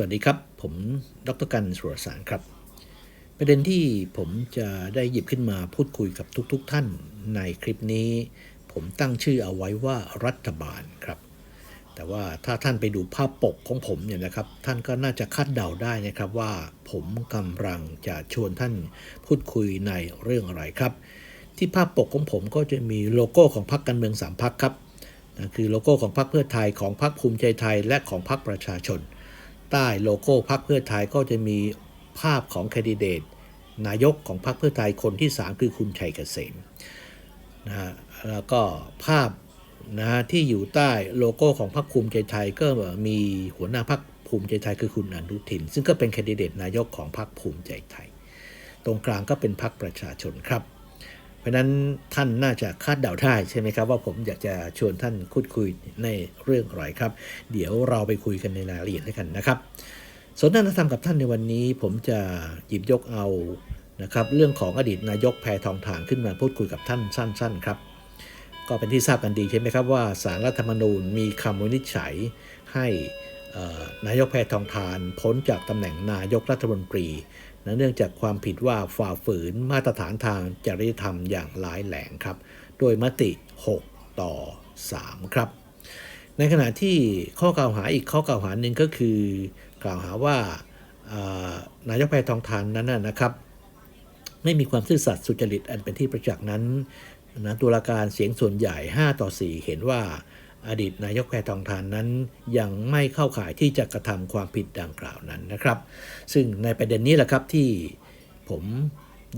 สวัสดีครับ ผมดรกันสุรสารครับ ประเด็นที่ผมจะได้หยิบขึ้นมาพูดคุยกับทุกๆทท่านในคลิปนี้ ผมตั้งชื่อเอาไว้ว่ารัฐบาลครับ แต่ว่าถ้าท่านไปดูภาพปกของผมเนี่ยนะครับ ท่านก็น่าจะคาดเดาได้นะครับว่าผมกำลังจะชวนท่านพูดคุยในเรื่องอะไรครับ ที่ภาพปกของผมก็จะมีโลโก้ของพรรคการเมืองสามพรรคครับนะคือโลโก้ของพรรคเพื่อไทยของพรรคภูมิใจไทย และของพรรคประชาชน ใต้โลโก้พรรคเพื่อไทยก็จะมีภาพของแคนดิเดต นายกของพรรคเพื่อไทยคนที่ 3 คือคุณชัยเกษมนะฮะแล้วก็ภาพนะฮะที่อยู่ใต้โลโก้ของพรรคภูมิใจไทยก็มีหัวหน้าพรรคภูมิใจไทยคือคุณอนุทิน ซึ่งก็เป็นแคนดิเดตนายกของพรรคภูมิใจไทย ตรงกลางก็เป็นพรรคประชาชนครับ ราะนั้นท่านน่าจะคาดเดาได้ใช่ไหมครับ ว่าผมอยากจะชวนท่านคุดคุยในเรื่องอะไรครับ เดี๋ยวเราไปคุยกันในรายละเอียดด้วยกันนะครับ สนทนาธรรมกับท่านในวันนี้ ผมจะหยิบยกเอานะครับเรื่องของอดีตนายกแพทองทานขึ้นมาพูดคุยกับท่านสั้น ๆ ครับ ก็เป็นที่ทราบกันดีใช่ไหมครับว่าสารรัฐธรรมนูญมีคำวินิจฉัยให้นายกแพทองทานพ้นจากตำแหน่งนายกรัฐมนตรี เนื่องจากความผิดว่าฝ่าฝืนมาตรฐานทางจริยธรรมอย่างร้ายแรงครับ โดยมติ 6 ต่อ 3 ครับ ในขณะที่ข้อกล่าวหาอีกข้อกล่าวหาหนึ่งก็คือ กล่าวหาว่านายกแพทองทานนั้นนะนะครับ ไม่มีความซื่อสัตย์สุจริตอันเป็นที่ประจักษ์นั้นนะตุลาการเสียงส่วนใหญ่ 5 ต่อ 4 เห็นว่า อดีตนายกแพทองทานนั้น ยังไม่เข้าข่ายที่จะกระทำความผิดดังกล่าวนั้นนะครับ ซึ่งในประเด็นนี้แหละครับที่ผม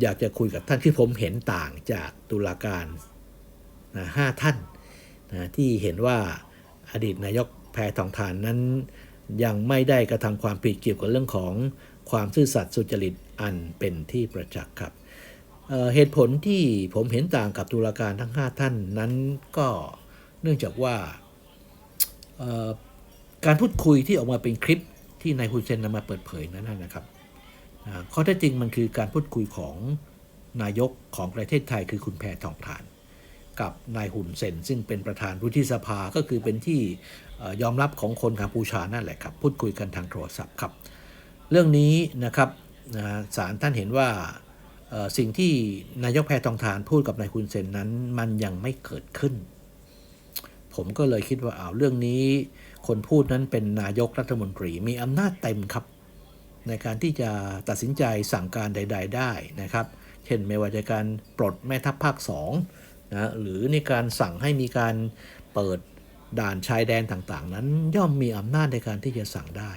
อยากจะคุยกับท่านที่ผมเห็นต่างจากตุลาการนะห้าท่านนะที่เห็นว่าอดีตนายกแพทองทานนั้น ยังไม่ได้กระทำความผิดเกี่ยวกับเรื่องของความซื่อสัตย์สุจริตอันเป็นที่ประจักษ์ครับเเหตุผลที่ผมเห็นต่างกับตุลาการทั้ง 5 ท่านนั้นก็ เนื่องจากว่าการพูดคุยที่ออกมาเป็นคลิปที่นายฮุนเซนนำมาเปิดเผยนั้นนะครับข้อเท็จจริงมันคือการพูดคุยของนายกของประเทศไทยคือคุณแพทองทาน กับนายหุนเซนซึ่งเป็นประธานวุฒิสภาก็คือเป็นที่ยอมรับของคนกัมพูชานั่นแหละครับ พูดคุยกันทางโทรศัพท์ครับ เรื่องนี้นะครับศาลท่านเห็นว่าสิ่งที่นายกแพทองทานพูดกับนายฮุนเซนนั้นมันยังไม่เกิดขึ้น ผมก็เลยคิดว่าอ้าวเรื่องนี้ คนพูดนั้นเป็นนายกรัฐมนตรีมีอำนาจเต็มครับ ในการที่จะตัดสินใจสั่งการใด ๆ ได้นะครับ เช่นไม่ว่าจะการปลดแม่ทัพภาค2นะหรือในการสั่งให้มีการเปิดด่านชายแดนต่างๆ นั้นย่อมมีอำนาจในการที่จะสั่งได้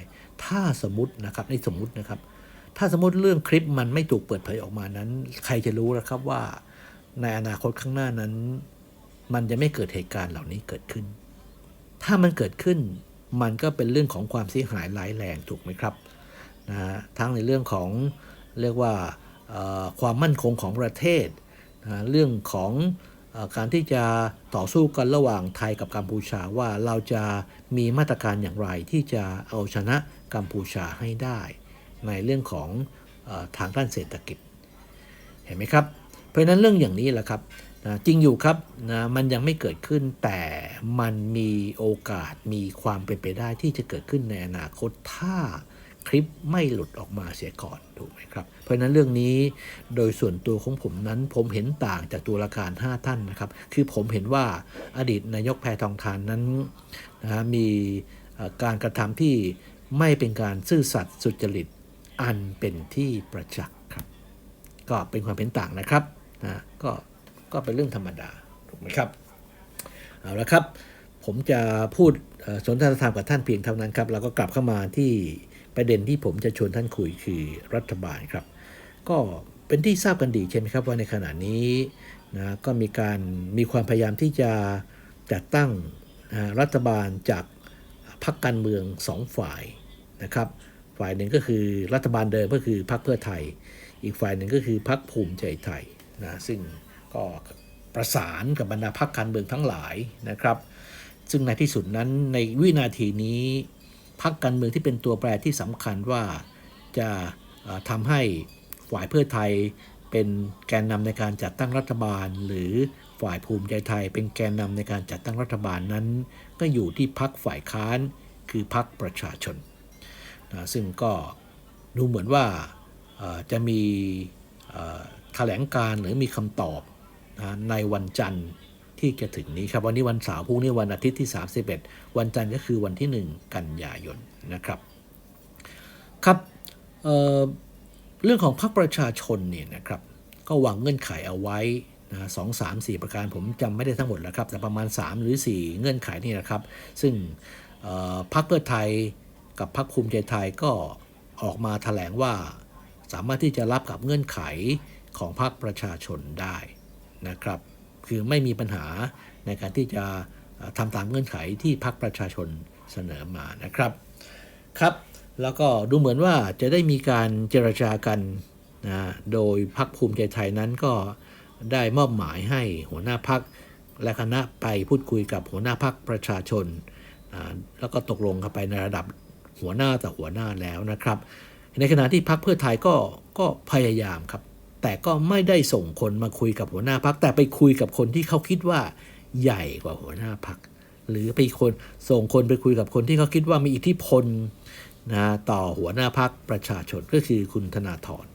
ถ้าสมมตินะครับในสมมตินะครับ ถ้าสมมติเรื่องคลิปมันไม่ถูกเปิดเผยออกมานั้น ใครจะรู้นะครับว่าในอนาคตข้างหน้านั้น มันจะไม่เกิดเหตุการณ์เหล่านี้เกิดขึ้น ถ้ามันเกิดขึ้น มันก็เป็นเรื่องของความเสียหายร้ายแรงถูกไหมครับนะทั้งในเรื่องของเรียกว่าความมั่นคงของประเทศนะเรื่องของอการที่จะต่อสู้กันระหว่างไทยกับกัมพูชาว่าเราจะมีมาตรการอย่างไรที่จะเอาชนะกัมพูชาให้ได้ ในเรื่องของอทางด้านเศรษฐกิจ เห็นไหมครับ เพราะนั้นเรื่องอย่างนี้แหละครับ นะจริงอยู่ครับนะมันยังไม่เกิดขึ้นแต่มันมีโอกาสมีความเป็นไปได้ที่จะเกิดขึ้นในอนาคตถ้าคลิปไม่หลุดออกมาเสียก่อนถูกไหมครับ เพราะฉะนั้นเรื่องนี้โดยส่วนตัวของผมนั้น ผมเห็นต่างจากตัวละการ5ท่านนะครับ คือผมเห็นว่าอดีตนายกแพทองทานนั้นนะมีการกระทำที่ไม่เป็นการซื่อสัตย์สุจริตอันเป็นที่ประจักษ์ครับ ก็เป็นความเห็นต่างนะครับนะก็ ก็เป็นเรื่องธรรมดาถูกไหมครับเอาละครับ ผมจะพูดสนทนาธรรมกับท่านเพียงเท่านั้นครับแล้วก็กลับเข้ามาที่ประเด็นที่ผมจะชวนท่านคุยคือรัฐบาลครับ ก็เป็นที่ทราบกันดีใช่ไหมครับว่าในขณะนี้นะก็มีการมีความพยายามที่จะจัดตั้งนะรัฐบาลจากพรรคการเมืองสองฝ่ายนะครับ ฝ่ายหนึ่งก็คือรัฐบาลเดิมก็คือพรรคเพื่อไทย อีกฝ่ายหนึ่งก็คือพรรคภูมิใจไทยนะซึ่ง ก็ประสานกับบรรดาพรรคการเมืองทั้งหลายนะครับ ซึ่งในที่สุดนั้นในวินาทีนี้พรรคการเมืองที่เป็นตัวแปรที่สำคัญว่าจะเอ่อทำให้ฝ่ายเพื่อไทยเป็นแกนนำในการจัดตั้งรัฐบาล หรือฝ่ายภูมิใจไทย เป็นแกนนำในการจัดตั้งรัฐบาลนั้น ก็อยู่ที่พรรคฝ่ายค้านคือพรรคประชาชนนะซึ่งก็ดูเหมือนว่าจะมีเอ่อแถลงการหรือมีคำตอบ นะในวันจันทร์ที่จะถึงนี้ครับ วันนี้วันเสาร์พรุ่งนี้วันอาทิตย์ที่ 31 วันจันทร์ก็คือวันที่ 1 กันยายนนะครับครับเเรื่องของพรรคประชาชนเนี่ยนะครับก็วางเงื่อนไขเอาไว้นะสองสามสี่ประการผมจำไม่ได้ทั้งหมดแล้วครับ แต่ประมาณ 3 หรือ 4 เงื่อนไขนี่นะครับ ซึ่งพรรคเพื่อไทยกับพรรคภูมิใจไทยก็ออกมาแถลงว่า สามารถที่จะรับกับเงื่อนไขของพรรคประชาชนได้ นะครับ คือไม่มีปัญหาในการที่จะเอ่อทำตามเงื่อนไขที่พรรคประชาชนเสนอมานะครับครับ แล้วก็ดูเหมือนว่าจะได้มีการเจรจากันนะโดยพรรคภูมิใจไทยนั้นก็ได้มอบหมายให้หัวหน้าพักและคณะไปพูดคุยกับหัวหน้าพักประชาชน แล้วก็ตกลงกันไปในระดับหัวหน้าต่อหัวหน้าแล้วนะครับ ในขณะที่พักเพื่อไทยก็ก็พยายามครับ แต่ก็ไม่ได้ส่งคนมาคุยกับหัวหน้าพัก แต่ไปคุยกับคนที่เขาคิดว่าใหญ่กว่าหัวหน้าพัก หรือไปคนส่งคนไปคุยกับคนที่เขาคิดว่ามีอิทธิพลนะต่อหัวหน้าพักประชาชนก็คือคุณธนาธร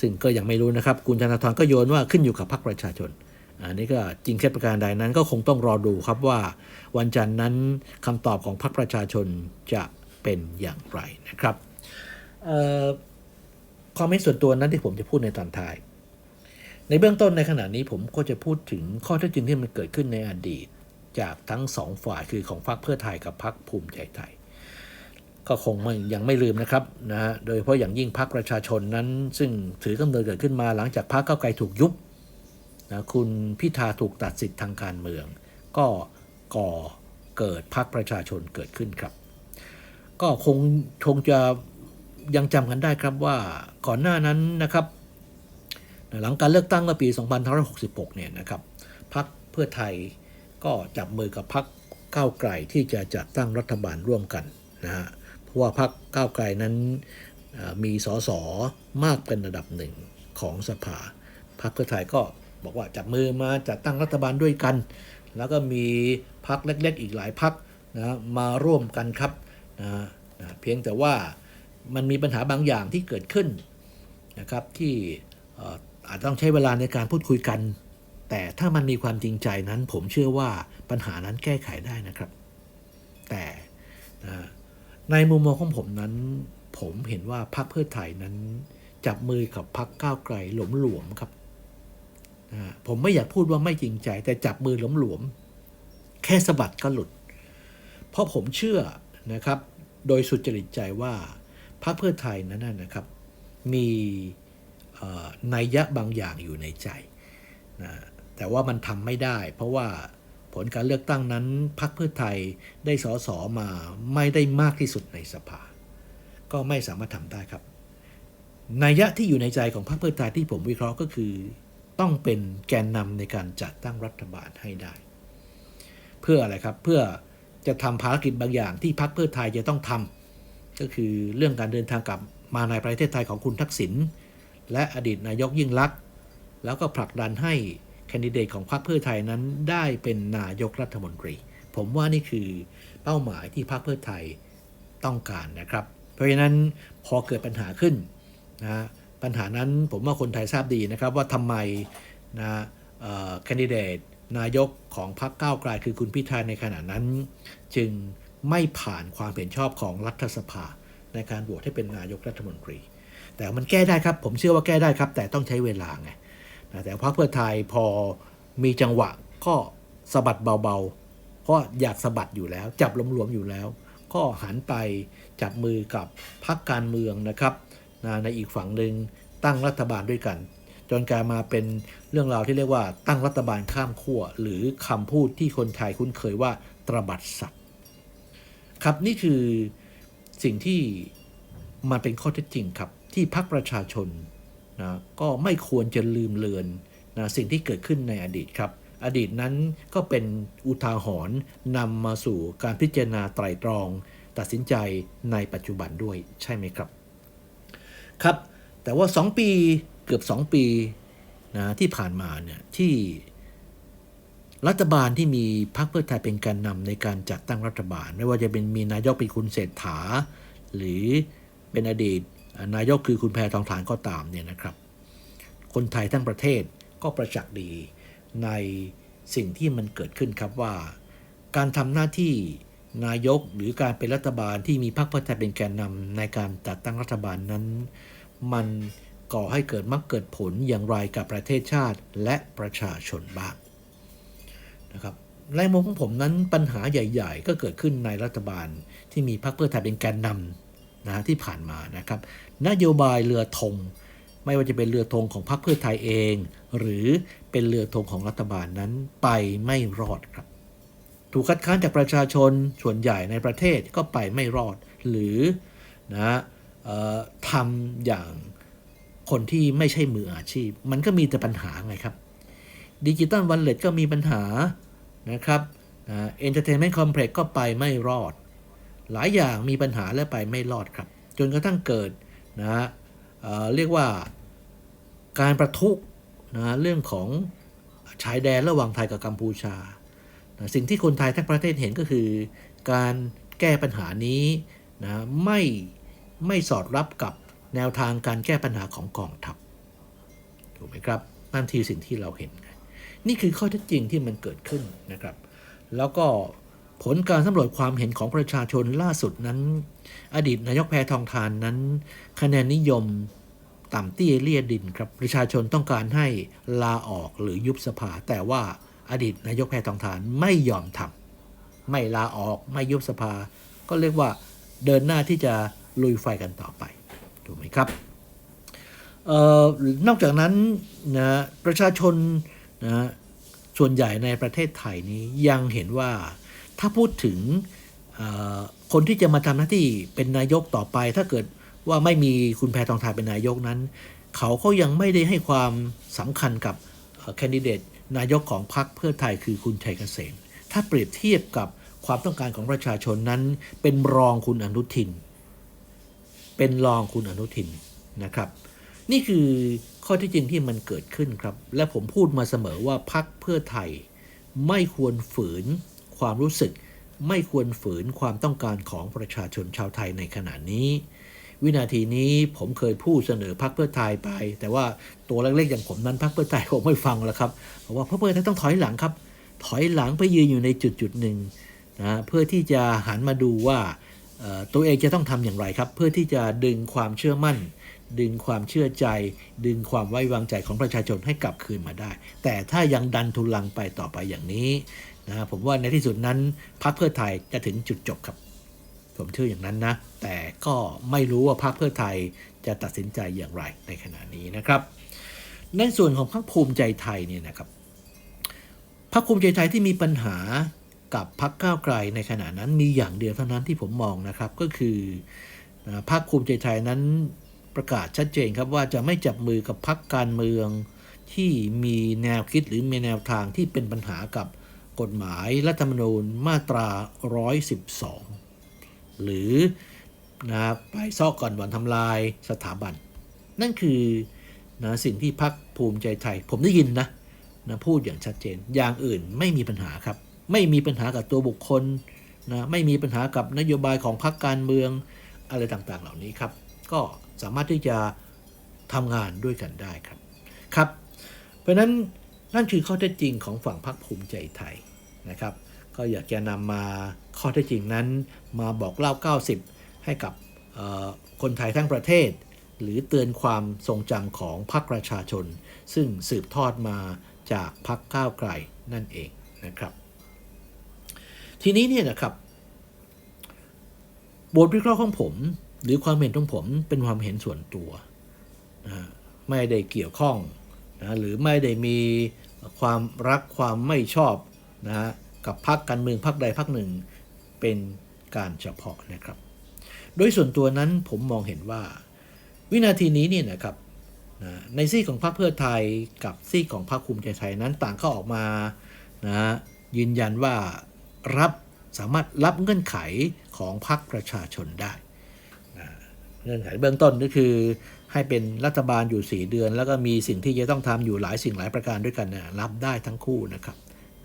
ซึ่งก็ยังไม่รู้นะครับ คุณธนาธรก็โยนว่าขึ้นอยู่กับพรรคประชาชน อันนี้ก็จริงแค่ประการใดนั้นก็คงต้องรอดูครับว่า วันจันทร์นั้นคำตอบของพรรคประชาชนจะเป็นอย่างไรนะครับ ความไม่ส่วนตัวนั้นที่ผมจะพูดในตอนท้าย ในเบื้องต้นในขณะนี้ผมก็จะพูดถึงข้อเท็จจริงที่มันเกิดขึ้นในอดีต จากทั้งสองฝ่ายคือของพรรคเพื่อไทยกับพรรคภูมิใจไทย ก็คงยังไม่ลืมนะครับนะฮะโดยเฉพาะอย่างยิ่งพรรคประชาชนนั้น ซึ่งถือกำเนิดเกิดขึ้นมาหลังจากพรรคก้าวไกลถูกยุบนะคุณพิธาถูกตัดสิทธิ์ทางการเมือง ก็ก่อเกิดพรรคประชาชนเกิดขึ้นครับ ก็คงคงจะ ยังจำกันได้ครับว่าก่อนหน้านั้นนะครับ หลังการเลือกตั้งเมื่อปี 2566 เนี่ยนะครับพรรคเพื่อไทยก็จับมือกับพรรคก้าวไกลที่จะจัดตั้งรัฐบาลร่วมกันนะฮะเพราะว่าพรรคก้าวไกลนั้นมีสสมากเป็นระดับหนึ่งของสภาพรรคเพื่อไทยก็บอกว่าจับมือมาจัดตั้งรัฐบาลด้วยกัน แล้วก็มีพรรคเล็ก ๆ อีกหลายพรรคนะมาร่วมกันครับนะนะเพียงแต่ว่า มันมีปัญหาบางอย่างที่เกิดขึ้นนะครับที่อาจต้องใช้เวลาในการพูดคุยกัน แต่ถ้ามันมีความจริงใจนั้น ผมเชื่อว่าปัญหานั้นแก้ไขได้นะครับ แต่ในมุมมองของผมนั้น ผมเห็นว่าพรรคเพื่อไทยนั้น จับมือกับพรรคก้าวไกลหลวมๆครับผมไม่อยากพูดว่าไม่จริงใจ แต่จับมือหลวมๆแค่สะบัดก็หลุด เพราะผมเชื่อนะครับ โดยสุจริตใจว่า พรรคเพื่อไทยนั้นนะครับ มีนัยยะบางอย่างอยู่ในใจนะแต่ว่ามันทำไม่ได้ เพราะว่าผลการเลือกตั้งนั้นพรรคเพื่อไทยได้สอสอมาไม่ได้มากที่สุดในสภา ก็ไม่สามารถทำได้ครับนัยยะที่อยู่ในใจของพรรคเพื่อไทยที่ผมวิเคราะห์ก็คือ ต้องเป็นแกนนำในการจัดตั้งรัฐบาลให้ได้ เพื่ออะไรครับเพื่อจะทำภารกิจบางอย่างที่พรรคเพื่อไทยจะต้องทำ ก็คือเรื่องการเดินทางกลับมาในประเทศไทยของคุณทักษิณและอดีตนายกยิ่งลักษณ์แล้วก็ผลักดันให้แคนดิเดตของพรรคเพื่อไทยนั้นได้เป็นนายกรัฐมนตรี ผมว่านี่คือเป้าหมายที่พรรคเพื่อไทยต้องการนะครับ เพราะฉะนั้นพอเกิดปัญหาขึ้นนะปัญหานั้นผมว่าคนไทยทราบดีนะครับว่าทำไมนะแคนดิเดตนายกของพรรคก้าวไกลคือคุณพิธาในขณะนั้น จึง ไม่ผ่านความเห็นชอบของรัฐสภา ในการโหวตให้เป็นนายกรัฐมนตรี แต่มันแก้ได้ครับ ผมเชื่อว่าแก้ได้ครับ แต่ต้องใช้เวลาไงแต่พรรคเพื่อไทยพอมีจังหวะก็สะบัดเบาๆเพราะอยากสะบัดอยู่แล้ว จับหลวมๆอยู่แล้ว ก็หันไปจับมือกับพรรคการเมืองนะครับในอีกฝั่งหนึ่งตั้งรัฐบาลด้วยกัน จนกลายมาเป็นเรื่องราวที่เรียกว่าตั้งรัฐบาลข้ามขั้วหรือคำพูดที่คนไทยคุ้นเคยว่าตระบัดสัตว์ ครับนี่คือสิ่งที่มันเป็นข้อเท็จจริงครับที่พรรคประชาชนนะก็ไม่ควรจะลืมเลือนนะสิ่งที่เกิดขึ้นในอดีตครับ อดีตนั้นก็เป็นอุทาหรณ์นำมาสู่การพิจารณาไตรตรอง ตัดสินใจในปัจจุบันด้วยใช่ไหมครับ ครับ แต่ว่า 2 ปีเกือบ 2 ปีนะที่ผ่านมาเนี่ยที่ รัฐบาลที่มีพรรคเพื่อไทยเป็นการนำในการจัดตั้งรัฐบาล ไม่ว่าจะเป็นมีนายกเป็นคุณเศรษฐา หรือเป็นอดีต นายกคือคุณแพทองทานก็ตามเนี่ยนะครับ คนไทยทั้งประเทศก็ประจักษ์ดีในสิ่งที่มันเกิดขึ้นครับว่า การทำหน้าที่นายกหรือการเป็นรัฐบาลที่มีพรรคเพื่อไทยเป็นแกนนำในการจัดตั้งรัฐบาลนั้น มันก่อให้เกิดมรรคเกิดผลอย่างไรกับประเทศชาติและประชาชนบ้าง นะครับในมุมของผมนั้นปัญหาใหญ่ ๆ ก็เกิดขึ้นในรัฐบาลที่มีพรรคเพื่อไทยเป็นแกนนำนะที่ผ่านมานะครับนโยบายเรือธงไม่ว่าจะเป็นเรือธงของพรรคเพื่อไทยเอง หรือเป็นเรือธงของรัฐบาลนั้นไปไม่รอดครับ ถูกคัดค้านจากประชาชนส่วนใหญ่ในประเทศก็ไปไม่รอด หรือนะทำอย่างคนที่ไม่ใช่มืออาชีพ มันก็มีแต่ปัญหาไงครับ ดิจิตอลวันเล็ตก็มีปัญหานะครับเอ็นเตอร์เทนเมนต์คอมเพล็กซ์ก็ไปไม่รอด หลายอย่างมีปัญหาและไปไม่รอดครับ จนกระทั่งเกิดนะเเรียกว่าการประทุนะเรื่องของชายแดนระหว่างไทยกับกัมพูชานะสิ่งที่คนไทยทั้งประเทศเห็นก็คือ การแก้ปัญหานี้นะไม่ไม่สอดรับกับแนวทางการแก้ปัญหาของกองทัพถูกไหมครับนั่นที่สิ่งที่เราเห็น นี่คือข้อเท็จจริงที่มันเกิดขึ้นนะครับ แล้วก็ผลการสำรวจความเห็นของประชาชนล่าสุดนั้น อดีตนายกแพทองทานนั้น คะแนนนิยมต่ำเตี้ยเลี่ยดินครับ ประชาชนต้องการให้ลาออกหรือยุบสภา แต่ว่าอดีตนายกแพทองทานไม่ยอมทำไม่ลาออกไม่ยุบสภา ก็เรียกว่าเดินหน้าที่จะลุยไฟกันต่อไปถูกไหมครับออนอกจากนั้นนะประชาชน นะส่วนใหญ่ในประเทศไทยนี้ยังเห็นว่าถ้าพูดถึงคนที่จะมาทำหน้าที่เป็นนายกต่อไป ถ้าเกิดว่าไม่มีคุณแพทองทานเป็นนายกนั้น เขาก็ยังไม่ได้ให้ความสำคัญกับแคนดิเดตนายกของพรรคเพื่อไทยคือคุณชัยเกษมถ้าเปรียบเทียบกับความต้องการของประชาชนนั้น เป็นรองคุณอนุทิน เป็นรองคุณอนุทินนะครับ นี่คือ ข้อที่จริงที่มันเกิดขึ้นครับ และผมพูดมาเสมอว่าพรรคเพื่อไทย ไม่ควรฝืนความรู้สึก ไม่ควรฝืนความต้องการของประชาชนชาวไทยในขณะนี้ วินาทีนี้ผมเคยพูดเสนอพรรคเพื่อไทยไป แต่ว่าตัวเล็กๆอย่างผมนั้นพรรคเพื่อไทยคงไม่ฟังแล้วครับเพราะว่าพรรคเพื่อไทยต้องถอยหลังครับ ถอยหลังไปยืนอยู่ในจุดจุดหนึ่งนะเพื่อที่จะหันมาดูว่าตัวเองจะต้องทำอย่างไรครับ เพื่อที่จะดึงความเชื่อมั่น ดึงความเชื่อใจ ดึงความไว้วางใจของประชาชนให้กลับคืนมาได้ แต่ถ้ายังดันทุลังไปต่อไปอย่างนี้นะผมว่าในที่สุดนั้นพรรคเพื่อไทยจะถึงจุดจบครับ ผมเชื่ออย่างนั้นนะ แต่ก็ไม่รู้ว่าพรรคเพื่อไทยจะตัดสินใจอย่างไรในขณะนี้นะครับ ในส่วนของพรรคภูมิใจไทยเนี่ยนะครับพรรคภูมิใจไทยที่มีปัญหากับพรรคก้าวไกลในขณะนั้นมีอย่างเดียวเท่านั้นที่ผมมองนะครับก็คือพรรคภูมิใจไทยนั้น ประกาศชัดเจนครับว่าจะไม่จับมือกับพรรคการเมือง ที่มีแนวคิดหรือมีแนวทางที่เป็นปัญหากับกฎหมายรัฐธรรมนูญมาตรา 112 หรือนะไปซอกก่อนวันทำลายสถาบัน นั่นคือนะสิ่งที่พักภูมิใจไทย ผมได้ยินนะนะพูดอย่างชัดเจน อย่างอื่นไม่มีปัญหาครับ ไม่มีปัญหากับตัวบุคคลนะไม่มีปัญหากับนโยบายของพรรคการเมืองอะไรต่างๆ เหล่านี้ครับ ก็ สามารถที่จะทำงานด้วยกันได้ครับครับ เพราะนั้นนั่นคือข้อเท็จจริงของฝั่งพรรคภูมิใจไทยนะครับ ก็อยากจะนำมาข้อเท็จจริงนั้นมาบอกเล่า 90 ให้กับคนไทยทั้งประเทศ หรือเตือนความทรงจำของพรรคประชาชน ซึ่งสืบทอดมาจากพรรคก้าวไกลนั่นเองนะครับ ทีนี้เนี่ยนะครับบทวิเคราะห์ของผม หรือความเห็นของผมเป็นความเห็นส่วนตัวนะไม่ได้เกี่ยวข้องนะหรือไม่ได้มีความรักความไม่ชอบนะกับพรรคการเมืองพรรคใดพรรคหนึ่งเป็นการเฉพาะนะครับ โดยส่วนตัวนั้นผมมองเห็นว่า วินาทีนี้เนี่ยนะครับนะในซีกของพรรคเพื่อไทยกับซีกของพรรคภูมิใจไทยนั้นต่างก็ออกมานะยืนยันว่ารับสามารถรับเงื่อนไขของพรรคประชาชนได้ เงื่อนไขเบื้องต้นก็คือให้เป็นรัฐบาลอยู่ 4 เดือน แล้วก็มีสิ่งที่จะต้องทำอยู่หลายสิ่งหลายประการด้วยกันนะรับได้ทั้งคู่นะครับ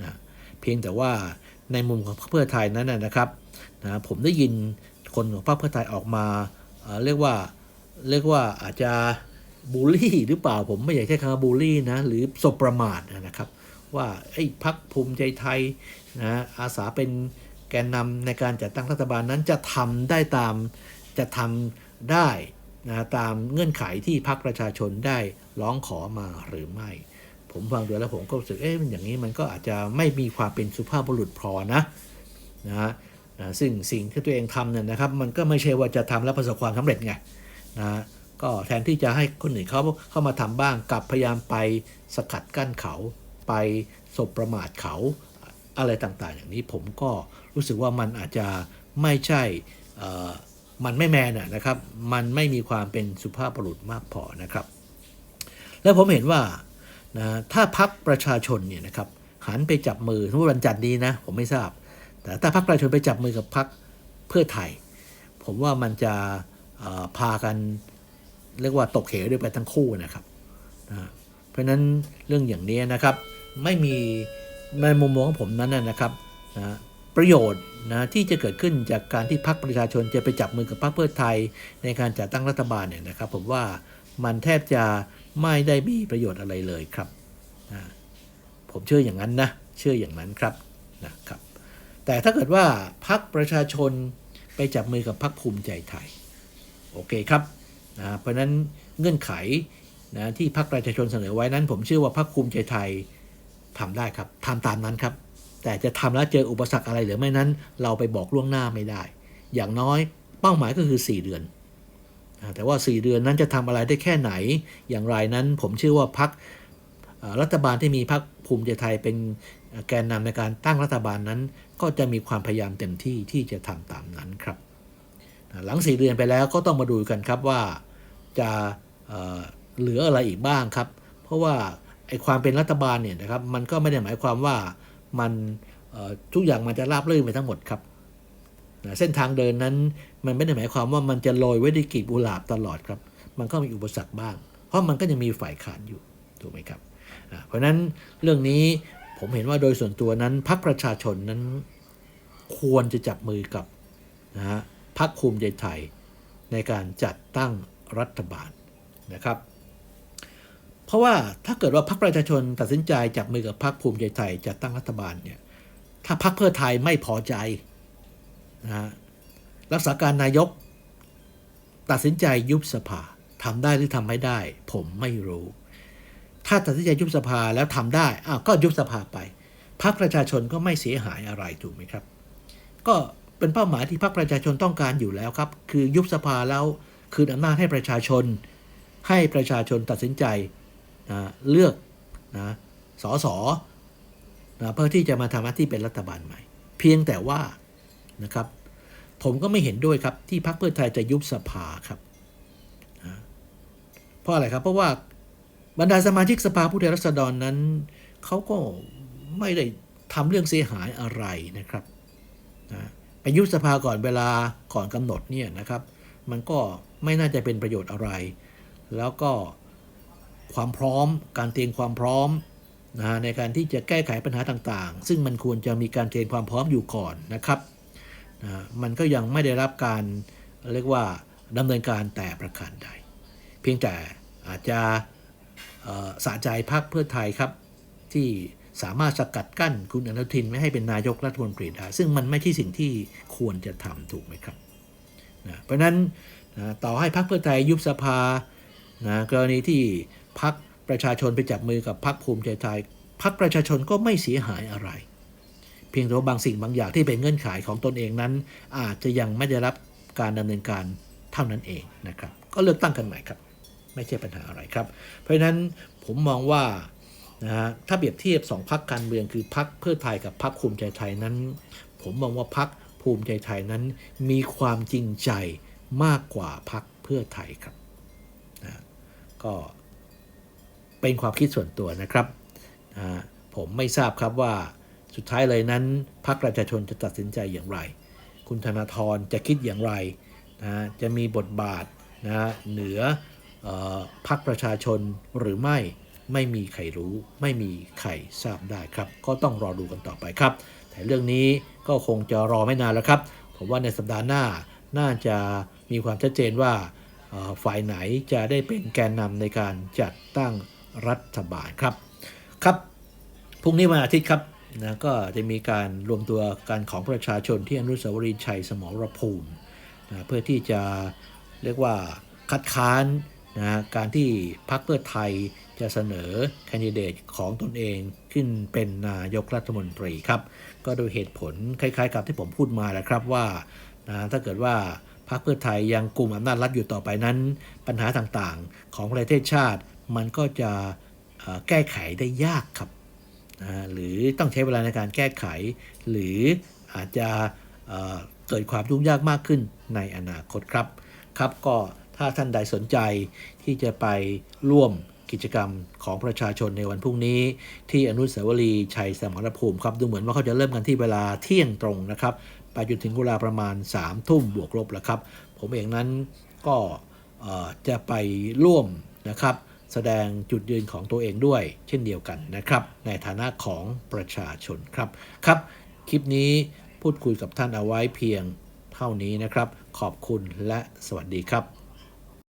นะเพียงแต่ว่าในมุมของพรรคเพื่อไทยนั้นนะครับนะผมได้ยินคนของพรรคเพื่อไทยออกมาเอ่อเรียกว่าเรียกว่าอาจจะบูลลี่หรือเปล่าผมไม่อยากใช้คำว่าบูลลี่นะหรือสบประมาทนะครับ ว่าไอ้พักภูมิใจไทยนะอาสาเป็นแกนนำในการจัดตั้งรัฐบาลนั้นจะทำได้ตามจะทำ ได้นะตามเงื่อนไขที่พักประชาชนได้ร้องขอมาหรือไม่ ผมฟังดูแล้วผมก็รู้สึกเอ๊ะมันอย่างนี้มันก็อาจจะไม่มีความเป็นสุภาพบุรุษพอนะนะฮะนะซึ่งสิ่งที่ตัวเองทำเนี่ยนะครับ มันก็ไม่ใช่ว่าจะทำแล้วประสบความสำเร็จไงนะก็แทนที่จะให้คนอื่นเขาเข้ามาทำบ้างกลับพยายามไปสกัดกั้นเขาไปสบประมาทเขาอะไรต่างๆ อย่างนี้ผมก็รู้สึกว่ามันอาจจะไม่ใช่ มันไม่แมนนะครับ มันไม่มีความเป็นสุภาพบุรุษมากพอนะครับ แล้วผมเห็นว่านะถ้าพักประชาชนเนี่ยนะครับหันไปจับมือสมมติวันจันทร์นี้นะผมไม่ทราบ แต่ถ้าพักประชาชนไปจับมือกับพักเพื่อไทย ผมว่ามันจะพากันเรียกว่าตกเหวด้วยไปทั้งคู่นะครับนะเพราะฉะนั้นเรื่องอย่างนี้นะครับ ไม่มีในมุมมองของผมนั้นนะนะครับนะประโยชน์ นะที่จะเกิดขึ้นจากการที่พรรคประชาชนจะไปจับมือกับพรรคเพื่อไทย ในการจัดตั้งรัฐบาลเนี่ยนะครับ ผมว่ามันแทบจะไม่ได้มีประโยชน์อะไรเลยครับนะผมเชื่ออย่างนั้นนะเชื่ออย่างนั้นครับนะครับ แต่ถ้าเกิดว่าพรรคประชาชนไปจับมือกับพรรคภูมิใจไทยโอเคครับนะเพราะนั้นเงื่อนไขนะที่พรรคประชาชนเสนอไว้นั้น ผมเชื่อว่าพรรคภูมิใจไทยทำได้ครับทำตามนั้นครับ แต่จะทำแล้วเจออุปสรรคอะไรหรือไม่นั้น เราไปบอกล่วงหน้าไม่ได้ อย่างน้อยเป้าหมายก็คือ 4 เดือน แต่ว่า 4 เดือนนั้นจะทำอะไรได้แค่ไหน อย่างไรนั้นผมเชื่อว่าพรรคอ่ารัฐบาลที่มีพรรคภูมิใจไทยเป็นแกนนำในการตั้งรัฐบาลนั้น ก็จะมีความพยายามเต็มที่ที่จะทำตามนั้นครับ หลังสี่เดือนไปแล้วก็ต้องมาดูกันครับว่าจะเเหลืออะไรอีกบ้างครับ เพราะว่าไอ้ความเป็นรัฐบาลเนี่ยนะครับมันก็ไม่ได้หมายความว่า มันทุกอย่างมันจะราบรื่นไปทั้งหมดครับนะเส้นทางเดินนั้นมันไม่ได้หมายความว่ามันจะโรยไว้ด้วยกลีบกุหลาบตลอดครับ มันก็มีอุปสรรคบ้าง เพราะมันก็ยังมีฝ่ายขานอยู่ถูกไหมครับ เพราะนั้นเรื่องนี้ผมเห็นว่าโดยส่วนตัวนั้นพรรคประชาชนนั้นควรจะจับมือกับนะฮะพักภูมิใจไทยในการจัดตั้งรัฐบาลนะครับ ราะว่าถ้าเกิดว่าพรรคประชาชนตัดสินใจจับมือกับพรรคภูมิใจไทยจัดตั้งรัฐบาลเนี่ย ถ้าพรรคเพื่อไทยไม่พอใจนะฮะรักษาการนายก ตัดสินใจยุบสภาทำได้หรือทำไม่ได้ ผมไม่รู้ ถ้าตัดสินใจยุบสภาแล้วทำได้อ้าวก็ยุบสภาไปพรรคประชาชนก็ไม่เสียหายอะไรถูกไหมครับ ก็เป็นเป้าหมายที่พรรคประชาชนต้องการอยู่แล้วครับ คือยุบสภาแล้วคืนอำนาจให้ประชาชน ให้ประชาชนตัดสินใจ นะเลือกนะสสนะเพื่อที่จะมาทำหน้าที่เป็นรัฐบาลใหม่ เพียงแต่ว่านะครับ ผมก็ไม่เห็นด้วยครับที่พรรคเพื่อไทยจะยุบสภาครับนะเพราะอะไรครับ เพราะว่าบรรดาสมาชิกสภาผู้แทนราษฎรนั้นเขาก็ไม่ได้ทำเรื่องเสียหายอะไรนะครับนะไปยุบสภาก่อนเวลาก่อนกำหนดเนี่ยนะครับ มันก็ไม่น่าจะเป็นประโยชน์อะไร แล้วก็ ความพร้อม การเตรียมความพร้อมนะในการที่จะแก้ไขปัญหาต่างๆ ซึ่งมันควรจะมีการเตรียมความพร้อมอยู่ก่อนนะครับนะมันก็ยังไม่ได้รับการเรียกว่าดำเนินการแต่ประการใด เพียงแต่อาจจะเอ่อสะใจพรรคเพื่อไทยครับ ที่สามารถสกัดกั้นคุณอนุทินไม่ให้เป็นนายกรัฐมนตรีได้ ซึ่งมันไม่ใช่สิ่งที่ควรจะทำถูกไหมครับนะเพราะฉะนั้นนะต่อให้พรรคเพื่อไทยยุบสภานะกรณีที่ พรรคประชาชนไปจับมือกับพรรคภูมิใจไทยพรรคประชาชนก็ไม่เสียหายอะไร เพียงแต่ว่าบางสิ่งบางอย่างที่เป็นเงื่อนไขของตนเองนั้น อาจจะยังไม่ได้รับการดำเนินการเท่านั้นเองนะครับ ก็เลือกตั้งกันใหม่ครับ ไม่ใช่ปัญหาอะไรครับ เพราะฉะนั้นผมมองว่านะฮะถ้าเปรียบเทียบสองพักการเมืองคือพักเพื่อไทยกับพักภูมิใจไทยนั้น ผมมองว่าพักภูมิใจไทยนั้น มีความจริงใจมากกว่าพักเพื่อไทยครับนะก็ เป็นความคิดส่วนตัวนะครับผมไม่ทราบครับว่าสุดท้ายเลยนั้นพักประชาชนจะตัดสินใจอย่างไร คุณธนาธรจะคิดอย่างไรนะจะมีบทบาทนะเหนือออพักประชาชนหรือไม่ไม่มีใครรู้ ไม่มีใครทราบได้ครับ ก็ต้องรอดูกันต่อไปครับ แต่เรื่องนี้ก็คงจะรอไม่นานแล้วครับ ผมว่าในสัปดาห์หน้าน่าจะมีความชัดเจนว่าฝ่ายไหนจะได้เป็นแกนนำในการจัดตั้ง รัฐบาลครับ ครับพรุ่งนี้วันอาทิตย์ครับนะก็จะมีการรวมตัวกันของประชาชนที่อนุสาวรีย์ชัยสมรภูมินะเพื่อที่จะเรียกว่าคัดค้านนะการที่พรรคเพื่อไทยจะเสนอแคนดิเดตของตนเองขึ้นเป็นนายกรัฐมนตรีครับ ก็โดยเหตุผลคล้ายๆ กับที่ผมพูดมาแหละครับว่านะถ้าเกิดว่าพรรคเพื่อไทยยังกลุ่มอำนาจรัฐอยู่ต่อไปนั้น ปัญหาต่างๆ ของประเทศชาติ มันก็จะแก้ไขได้ยากครับหรือต้องใช้เวลาในการแก้ไข หรืออาจจะเกิดความยุ่งยากมากขึ้นในอนาคตครับครับก็ถ้าท่านใดสนใจที่จะไปร่วมกิจกรรมของประชาชนในวันพรุ่งนี้ ที่อนุสาวรีย์ชัยสมรภูมิครับดูเหมือนว่าเขาจะเริ่มกันที่เวลาเที่ยงตรงนะครับไปจนถึงเวลาประมาณ3ามทุ่มบวกลบแล้วครับ ผมเองนั้นก็จะไปร่วมนะครับ แสดงจุดยืนของตัวเองด้วย เช่นเดียวกันนะครับ ในฐานะของประชาชนครับครับ คลิปนี้พูดคุยกับท่านเอาไว้เพียงเท่านี้นะครับ ขอบคุณและสวัสดีครับ